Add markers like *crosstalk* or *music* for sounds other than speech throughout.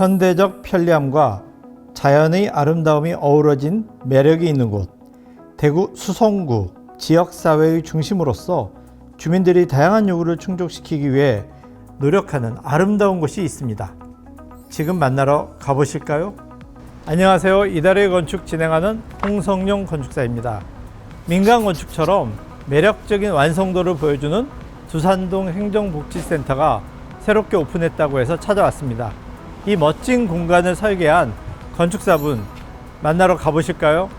현대적 편리함과 자연의 아름다움이 어우러진 매력이 있는 곳, 대구 수성구 지역사회의 중심으로서 주민들이 다양한 요구를 충족시키기 위해 노력하는 아름다운 곳이 있습니다. 지금 만나러 가보실까요? 안녕하세요. 이달의 건축 진행하는 홍성용 건축사입니다. 민간 건축처럼 매력적인 완성도를 보여주는 두산동 행정복지센터가 새롭게 오픈했다고 해서 찾아왔습니다. 이 멋진 공간을 설계한 건축사분 만나러 가보실까요?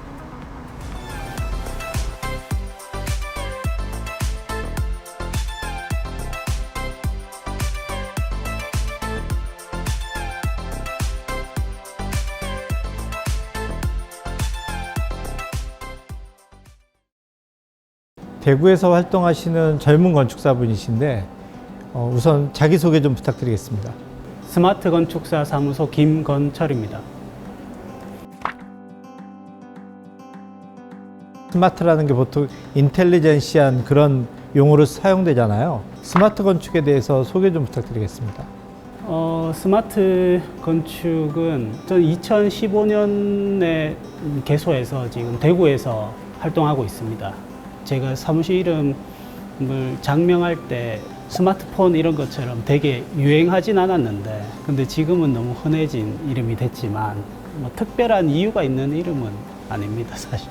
대구에서 활동하시는 젊은 건축사분이신데 어, 우선 자기소개 좀 부탁드리겠습니다. 스마트 건축사 사무소 김건철입니다. 스마트라는 게 보통 인텔리전시한 그런 용어로 사용되잖아요. 스마트 건축에 대해서 소개 좀 부탁드리겠습니다. 어, 스마트 건축은 전 2015년에 개소해서 지금 대구에서 활동하고 있습니다. 제가 사무실 이름을 장명할 때 스마트폰 이런 것처럼 되게 유행하진 않았는데 근데 지금은 너무 흔해진 이름이 됐지만 뭐 특별한 이유가 있는 이름은 아닙니다 사실.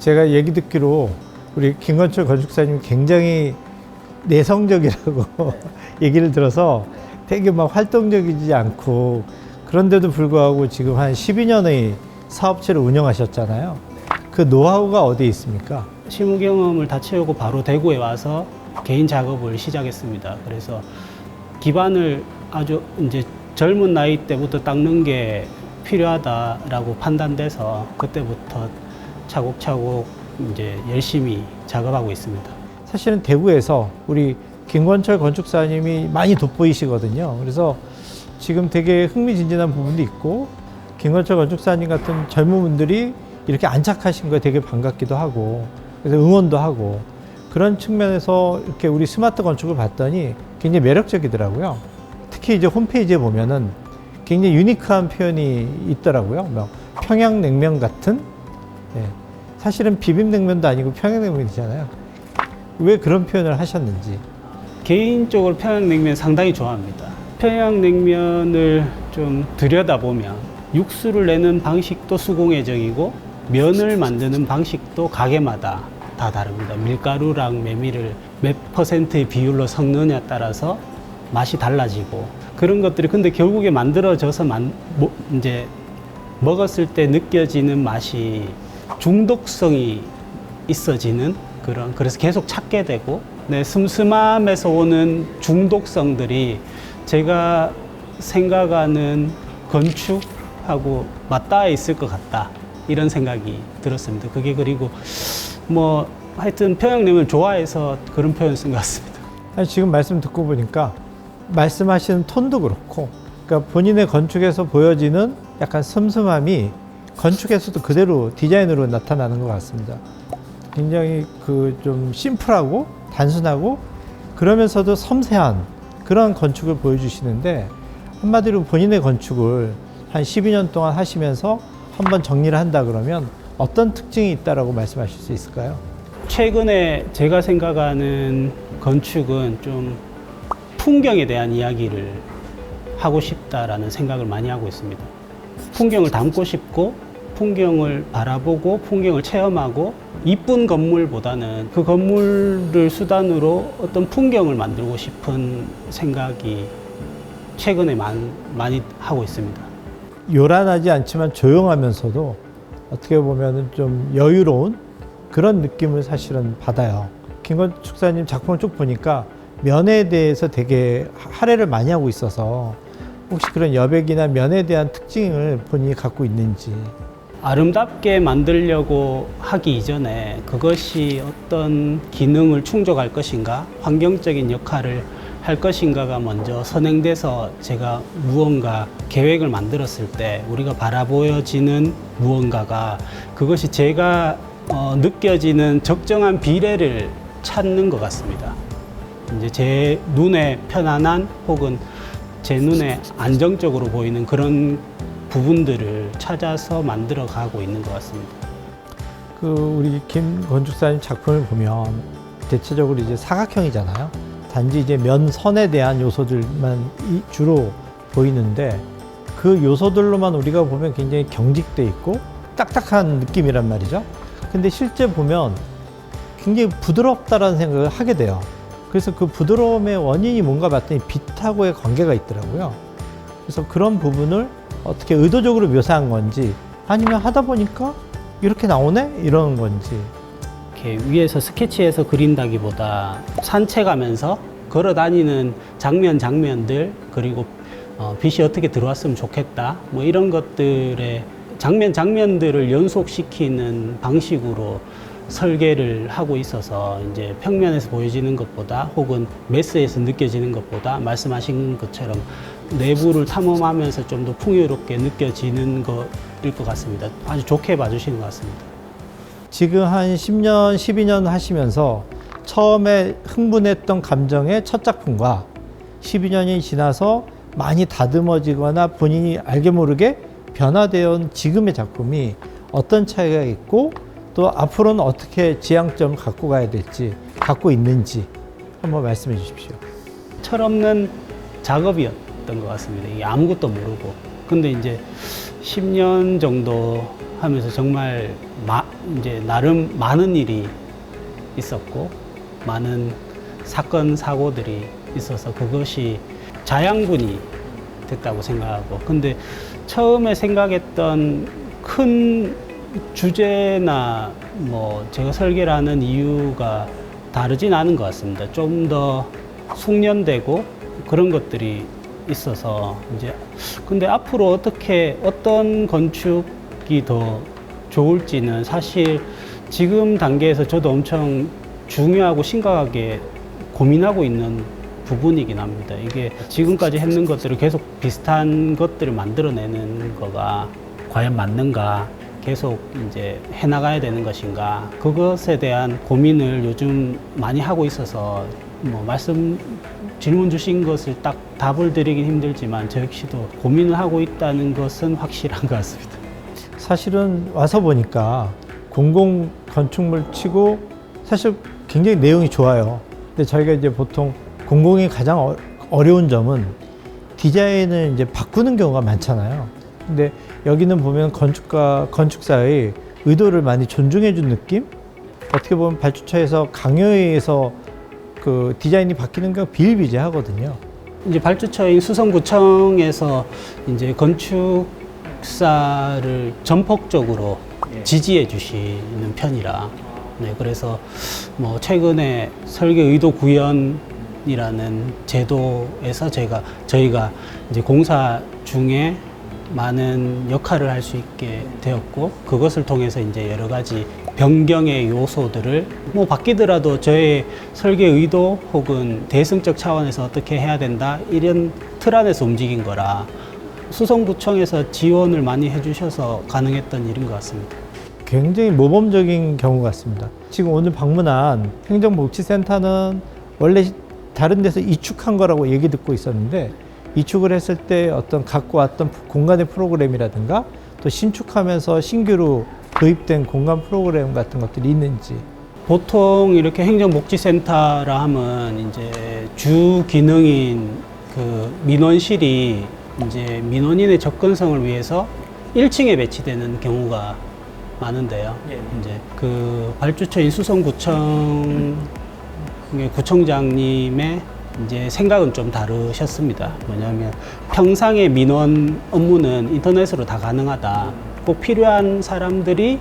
제가 얘기 듣기로 우리 김건철 건축사님 굉장히 내성적이라고 *laughs* 얘기를 들어서 되게 막 활동적이지 않고 그런데도 불구하고 지금 한 12년의 사업체를 운영하셨잖아요. 그 노하우가 어디에 있습니까? 실무 경험을 다 채우고 바로 대구에 와서 개인 작업을 시작했습니다. 그래서 기반을 아주 이제 젊은 나이 때부터 닦는 게 필요하다라고 판단돼서 그때부터 차곡차곡 이제 열심히 작업하고 있습니다. 사실은 대구에서 우리 김건철 건축사님이 많이 돋보이시거든요. 그래서 지금 되게 흥미진진한 부분도 있고 김건철 건축사님 같은 젊은 분들이 이렇게 안착하신 거에 되게 반갑기도 하고 그래서 응원도 하고 그런 측면에서 이렇게 우리 스마트 건축을 봤더니 굉장히 매력적이더라고요. 특히 이제 홈페이지에 보면은 굉장히 유니크한 표현이 있더라고요. 뭐 평양냉면 같은 예. 사실은 비빔냉면도 아니고 평양냉면이잖아요. 왜 그런 표현을 하셨는지. 개인적으로 평양냉면 상당히 좋아합니다. 평양냉면을 좀 들여다보면 육수를 내는 방식도 수공예적이고 면을 만드는 방식도 가게마다 다 다릅니다. 밀가루랑 메밀을 몇 퍼센트의 비율로 섞느냐에 따라서 맛이 달라지고 그런 것들이 근데 결국에 만들어져서 만, 뭐, 이제 먹었을 때 느껴지는 맛이 중독성이 있어지는 그런 그래서 계속 찾게 되고 네, 슴슴함에서 오는 중독성들이 제가 생각하는 건축하고 맞닿아 있을 것 같다 이런 생각이 들었습니다. 그게 그리고 뭐 하여튼 평양냉면 좋아해서 그런 표현 쓴 것 같습니다. 아니, 지금 말씀 듣고 보니까 말씀하시는 톤도 그렇고, 그러니까 본인의 건축에서 보여지는 약간 슴슴함이 건축에서도 그대로 디자인으로 나타나는 것 같습니다. 굉장히 그 좀 심플하고 단순하고 그러면서도 섬세한 그런 건축을 보여주시는데 한마디로 본인의 건축을 한 12년 동안 하시면서 한번 정리를 한다 그러면 어떤 특징이 있다라고 말씀하실 수 있을까요? 최근에 제가 생각하는 건축은 좀 풍경에 대한 이야기를 하고 싶다라는 생각을 많이 하고 있습니다. 풍경을 담고 싶고 풍경을 바라보고 풍경을 체험하고 이쁜 건물보다는 그 건물을 수단으로 어떤 풍경을 만들고 싶은 생각이 최근에 많, 많이 하고 있습니다. 요란하지 않지만 조용하면서도 어떻게 보면은 좀 여유로운 그런 느낌을 사실은 받아요. 김건 축사님 작품을 쭉 보니까 면에 대해서 되게 할애를 많이 하고 있어서 혹시 그런 여백이나 면에 대한 특징을 본인이 갖고 있는지 아름답게 만들려고 하기 이전에 그것이 어떤 기능을 충족할 것인가, 환경적인 역할을 할 것인가가 먼저 선행돼서 제가 무언가 계획을 만들었을 때 우리가 바라보여지는 무언가가 그것이 제가 어, 느껴지는 적정한 비례를 찾는 것 같습니다. 이제 제 눈에 편안한 혹은 제 눈에 안정적으로 보이는 그런 부분들을 찾아서 만들어 가고 있는 것 같습니다. 그 우리 김 건축사님 작품을 보면 대체적으로 이제 사각형이잖아요. 단지 이제 면선에 대한 요소들만 이- 주로 보이는데 그 요소들로만 우리가 보면 굉장히 경직돼 있고 딱딱한 느낌이란 말이죠. 근데 실제 보면 굉장히 부드럽다라는 생각을 하게 돼요. 그래서 그 부드러움의 원인이 뭔가 봤더니 빛하고의 관계가 있더라고요. 그래서 그런 부분을 어떻게 의도적으로 묘사한 건지 아니면 하다 보니까 이렇게 나오네? 이러는 건지 이렇게 위에서 스케치해서 그린다기보다 산책하면서 걸어 다니는 장면 장면들 그리고 어, 빛이 어떻게 들어왔으면 좋겠다 뭐 이런 것들의 장면 장면들을 연속시키는 방식으로 설계를 하고 있어서 이제 평면에서 보여지는 것보다 혹은 메스에서 느껴지는 것보다 말씀하신 것처럼 내부를 탐험하면서 좀 더 풍요롭게 느껴지는 것일 것 같습니다. 아주 좋게 봐주시는 것 같습니다. 지금 한 10년, 12년 하시면서 처음에 흥분했던 감정의 첫 작품과 12년이 지나서 많이 다듬어지거나 본인이 알게 모르게 변화되어 온 지금의 작품이 어떤 차이가 있고 또 앞으로는 어떻게 지향점을 갖고 가야 될지 갖고 있는지 한번 말씀해 주십시오. 철없는 작업이었던 것 같습니다. 아무것도 모르고. 근데 이제 10년 정도 하면서 정말 마, 이제 나름 많은 일이 있었고, 많은 사건, 사고들이 있어서 그것이 자양분이 됐다고 생각하고. 근데 처음에 생각했던 큰 주제나 뭐 제가 설계를 하는 이유가 다르진 않은 것 같습니다. 좀 더 숙련되고 그런 것들이 있어서 이제 근데 앞으로 어떻게 어떤 건축 이더 좋을지는 사실 지금 단계에서 저도 엄청 중요하고 심각하게 고민하고 있는 부분이긴 합니다. 이게 지금까지 했는 것들을 계속 비슷한 것들을 만들어내는 거가 과연 맞는가? 계속 이제 해나가야 되는 것인가? 그것에 대한 고민을 요즘 많이 하고 있어서 뭐 말씀 질문 주신 것을 딱 답을 드리긴 힘들지만 저 역시도 고민을 하고 있다는 것은 확실한 것 같습니다. 사실은 와서 보니까 공공 건축물 치고 사실 굉장히 내용이 좋아요. 근데 저희가 이제 보통 공공이 가장 어- 어려운 점은 디자인을 이제 바꾸는 경우가 많잖아요. 근데 여기는 보면 건축가, 건축사의 의도를 많이 존중해 준 느낌? 어떻게 보면 발주처에서 강요에 의해서 그 디자인이 바뀌는 경우가 비일비재하거든요. 이제 발주처인 수성구청에서 이제 건축 사를 전폭적으로 지지해 주시는 편이라. 네 그래서 뭐 최근에 설계 의도 구현이라는 제도에서 제가 저희가 이제 공사 중에 많은 역할을 할 수 있게 되었고 그것을 통해서 이제 여러 가지 변경의 요소들을 뭐 바뀌더라도 저의 설계 의도 혹은 대승적 차원에서 어떻게 해야 된다 이런 틀 안에서 움직인 거라 수성구청에서 지원을 많이 해주셔서 가능했던 일인 것 같습니다. 굉장히 모범적인 경우 같습니다. 지금 오늘 방문한 행정복지센터는 원래 다른 데서 이축한 거라고 얘기 듣고 있었는데 이축을 했을 때 어떤 갖고 왔던 공간의 프로그램이라든가 또 신축하면서 신규로 도입된 공간 프로그램 같은 것들이 있는지 보통 이렇게 행정복지센터라 하면 이제 주 기능인 그 민원실이 이제 민원인의 접근성을 위해서 1층에 배치되는 경우가 많은데요. 이제 그 발주처인 수성구청 구청장님의 이제 생각은 좀 다르셨습니다. 뭐냐면 평상의 민원 업무는 인터넷으로 다 가능하다. 꼭 필요한 사람들이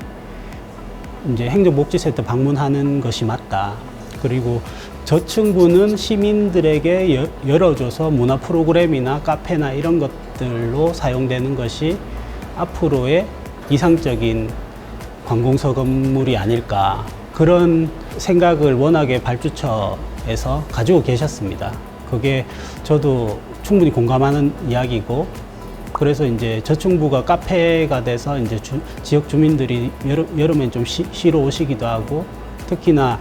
이제 행정복지센터 방문하는 것이 맞다. 그리고 저층부는 시민들에게 여- 열어줘서 문화 프로그램이나 카페나 이런 것들로 사용되는 것이 앞으로의 이상적인 관공서 건물이 아닐까. 그런 생각을 워낙에 발주처에서 가지고 계셨습니다. 그게 저도 충분히 공감하는 이야기고 그래서 이제 저층부가 카페가 돼서 이제 주- 지역 주민들이 여름, 여름엔 좀 쉬, 쉬러 오시기도 하고 특히나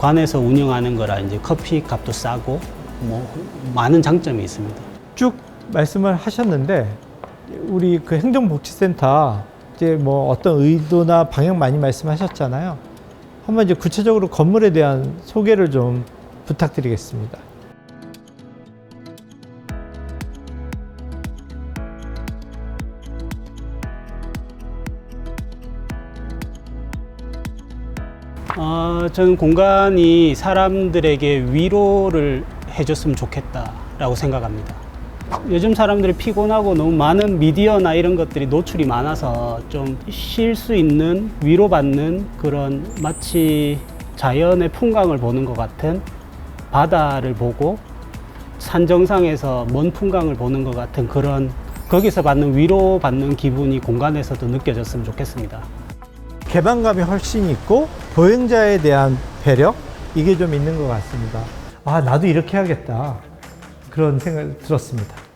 관에서 운영하는 거라 이제 커피 값도 싸고 뭐 많은 장점이 있습니다. 쭉 말씀을 하셨는데 우리 그 행정복지센터 이제 뭐 어떤 의도나 방향 많이 말씀하셨잖아요. 한번 이제 구체적으로 건물에 대한 소개를 좀 부탁드리겠습니다. 어, 저는 공간이 사람들에게 위로를 해줬으면 좋겠다라고 생각합니다. 요즘 사람들이 피곤하고 너무 많은 미디어나 이런 것들이 노출이 많아서 좀 쉴 수 있는 위로받는 그런 마치 자연의 풍광을 보는 것 같은 바다를 보고 산 정상에서 먼 풍광을 보는 것 같은 그런 거기서 받는 위로받는 기분이 공간에서도 느껴졌으면 좋겠습니다. 개방감이 훨씬 있고 보행자에 대한 배려 이게 좀 있는 것 같습니다. 아 나도 이렇게 해야겠다 그런 생각이 들었습니다.